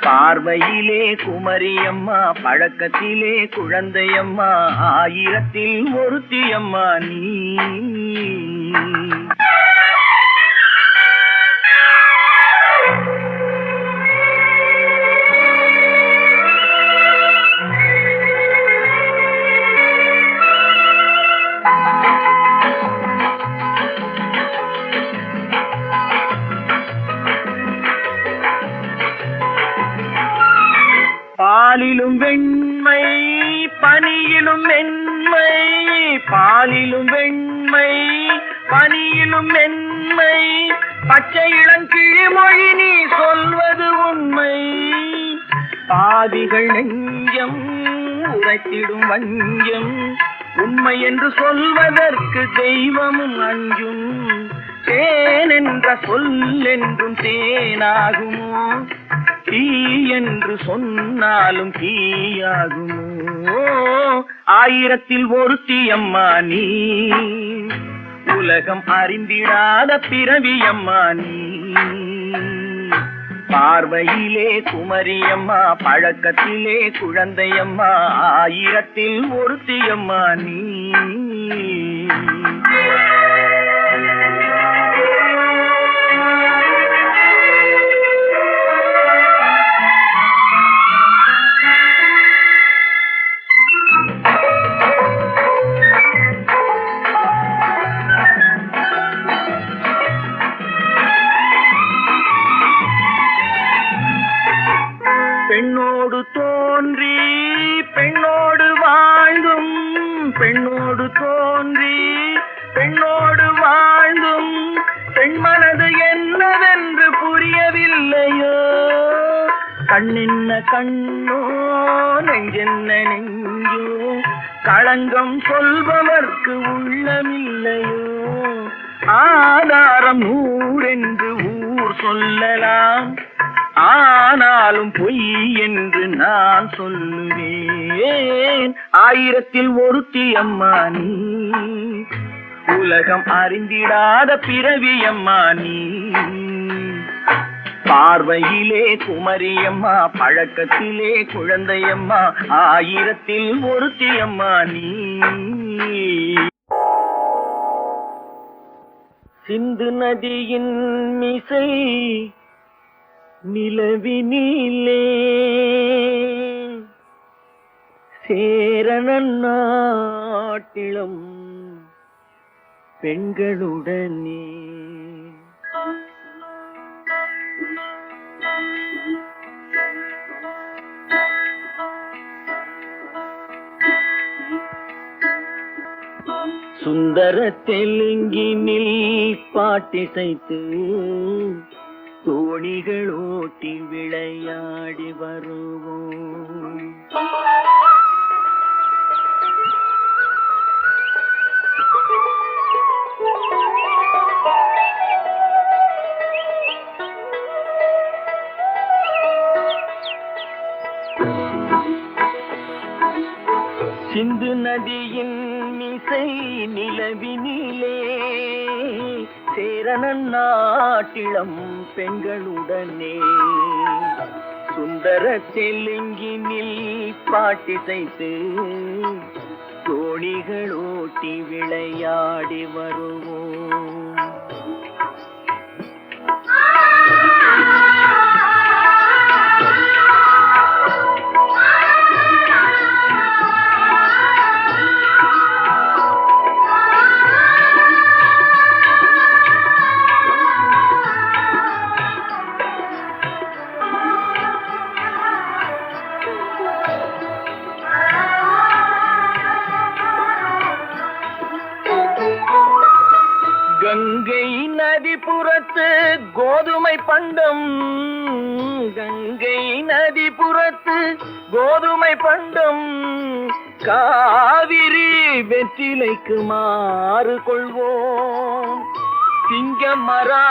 பார்வையிலே குமரியம்மா பழக்கத்திலே குழந்தையம்மா ஆயிரத்தில் ஒருத்தியம்மா நீ. வெண்மை பனியிலும் மென்மை பாலிலும் வெண்மை பனியிலும் மென்மை பச்சை இளங்கிழிமொழி நீ சொல்வது உண்மை. பாதிகள் நெஞ்சம் உரைத்திடும் வஞ்சம் உண்மை என்று சொல்வதற்கு தெய்வமும் அஞ்சும். தேன் என்ற சொல் என்றும் தேனாகுமோ? தீ என்று சொன்னாலும் தீயாகுமோ ஆயிரத்தில் ஒரு தீயம்மா நீ. உலகம் அறிந்திடாத பிறவியம்மா நீ. பார்வையிலே குமரியம்மா பழக்கத்திலே குழந்தையம்மா ஆயிரத்தில் ஒருத்தி அம்மா நீ. கண்ணின்ன கண்ணோ நெஞ்சென்ன நெஞ்சோ களங்கம் சொல்பவர்க்கு உள்ளமில்லையோ. ஆதாரம் நூறென்று ஊர் சொல்லலாம் ஆனாலும் பொய் என்று நான் சொல்லுவேன். ஆயிரத்தில் ஒருத்தி அம்மா நீ உலகம் அறிந்திடாத பிறவி அம்மா நீ. பார்வையிலே குமரியம்மா பழக்கத்திலே குழந்தையம்மா ஆயிரத்தில் ஒருத்தியம்மா நீ. சிந்து நதியின் மிசை நிலவினிலே சேரணன் நாட்டிலும் பெண்களுடனே. சுந்தர தெலுங்கினில் பாட்டிசைத்து தோணிகள் ஓட்டி விளையாடி வருவோம். சிந்து நதியின் மிசை நிலவினிலே சேரணன் நாட்டிளம் பெண்களுடனே. சுந்தர தெலுங்கினில் பாட்டிசைத்து தோணிகள் ஓட்டி விளையாடி வருவோம்.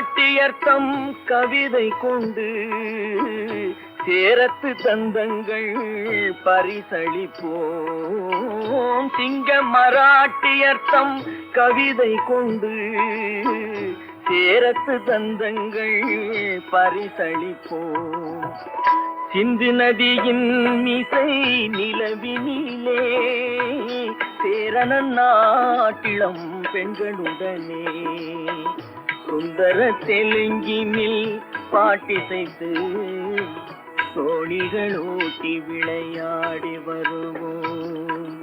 மராட்டியர்த்தம் கவிதை கொண்டு சேரத்து தந்தங்கள் பரிசளிப்போம். சிங்க மராட்டியர்த்தம் கவிதை கொண்டு சேரத்து தந்தங்கள் பரிசளிப்போம். சிந்து நதியின் மிசை நிலவினிலே சேரணன் நாட்டிளம் பெண்களுடனே சுந்தர தெலுங்கினில் பாட்டிசைத்து தோணிகள் ஊட்டி விளையாடி வருவோம்.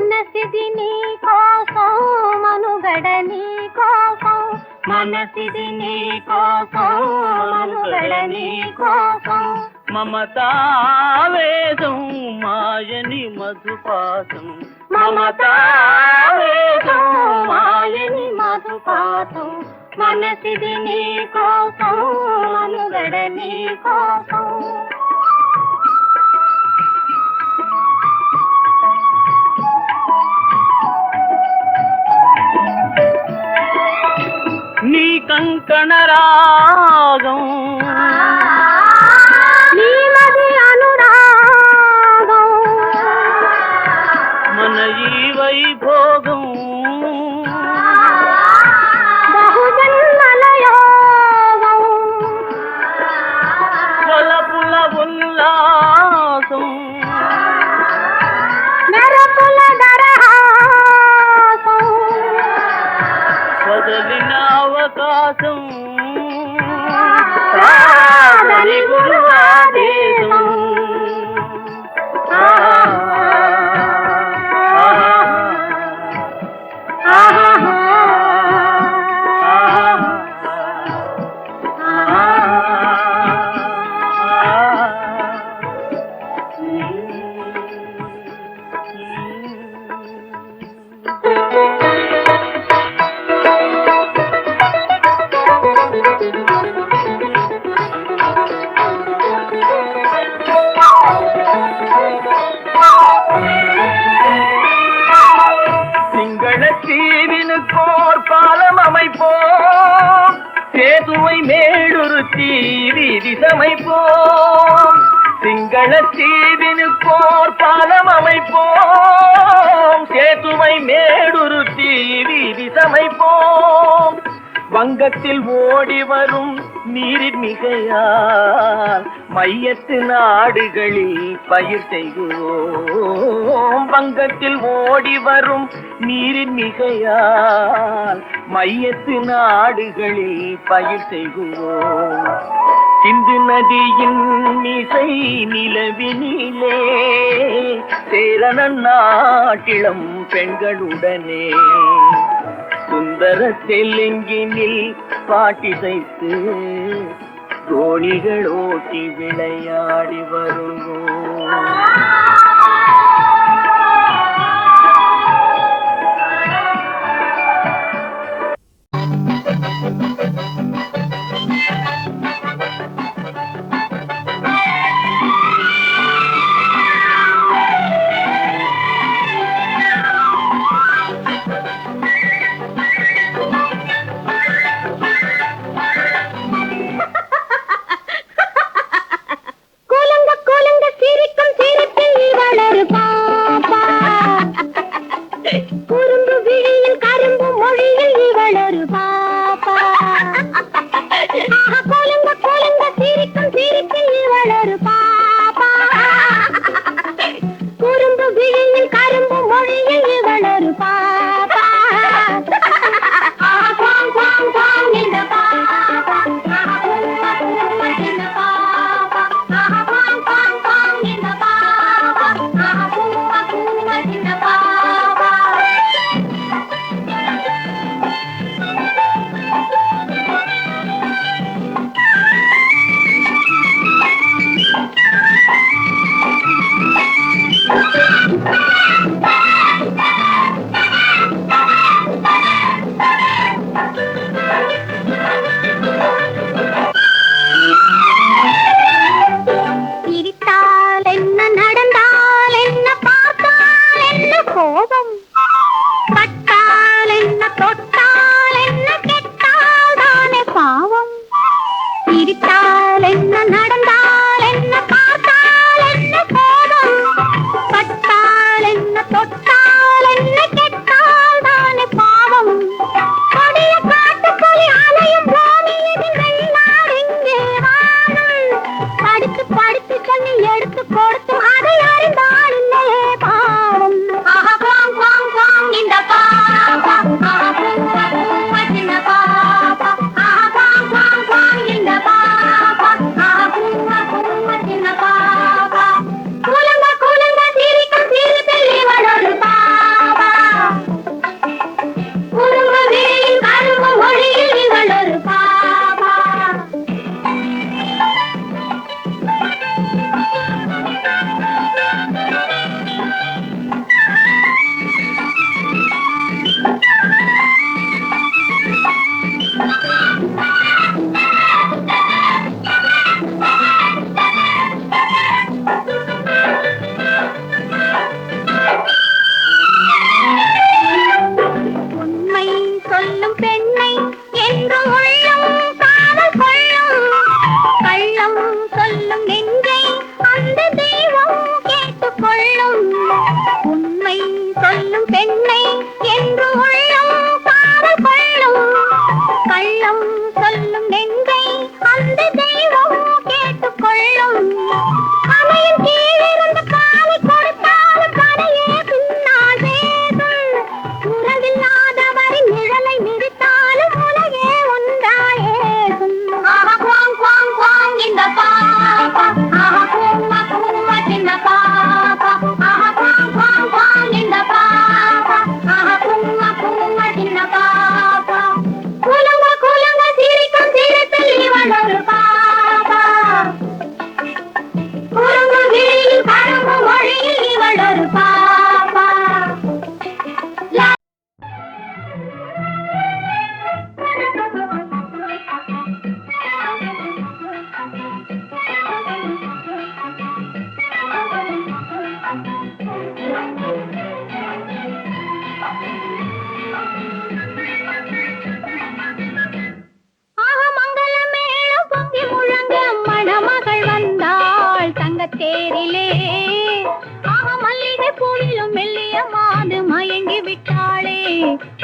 మనసిది నీ కోసం మనుగడ నీ కోసం. మనసిది నీ కోసం మనుగడ నీ కోసం. మమతావేదం మాయని మధుపాసం మమతావేదం మాయని మధుపాతం. మనసిది నీ కోసం మనుగడ నీ కోసం. కంకణ రాగం నీమది అనురాగం. మన ఈ వైభోగం అవకాశం గురువాదేశం. மேலுறுத்தி விதிசமைப்போம் சிங்கள தீவினுக்கோர் பாலம் அமைப்போம். சேதுமை மேடுருத்தி விதிசமைப்போம் வங்கத்தில் ஓடி வரும் நீரின் மிகையால் மையத்து நாடுகளில் பயிர் செய்கிறோம் வங்கத்தில் ஓடி வரும் நீரின் மிகையால் மையத்து நாடுகளில் பயிர் செய்கிறோம் சிந்து நதியின் இசை நிலவினிலே சேரணன் நாட்டிளம் பெண்களுடனே சுந்தர தெலுங்கினில் பாட்டிசைத்து தோணிகள் ஓட்டி விளையாடி வருவோம்.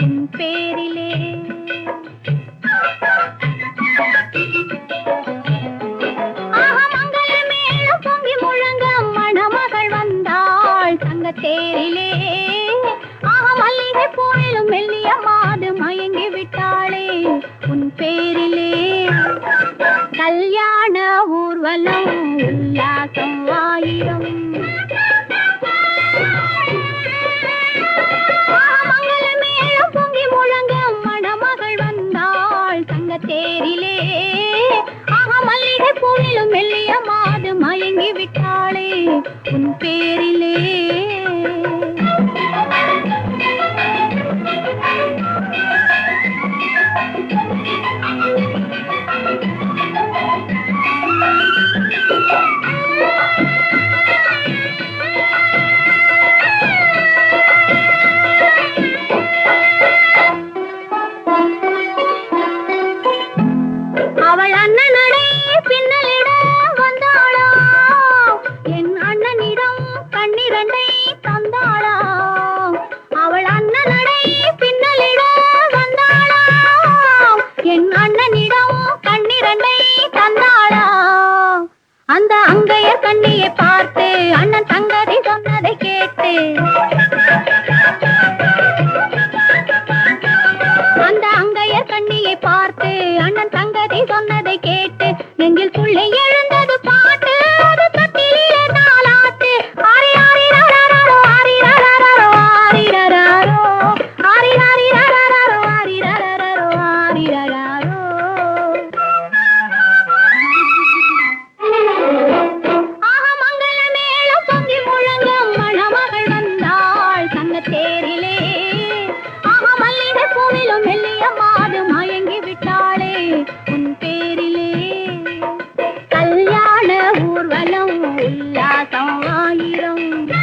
உன் பேரிலே தேரிலே. ஆஹா மல்லிகை பூவிலும் மெல்லிய மாது மயங்கி விட்டாளே. உன் பேரிலே அவள் அண்ணன் நடை பின்னலிட ah la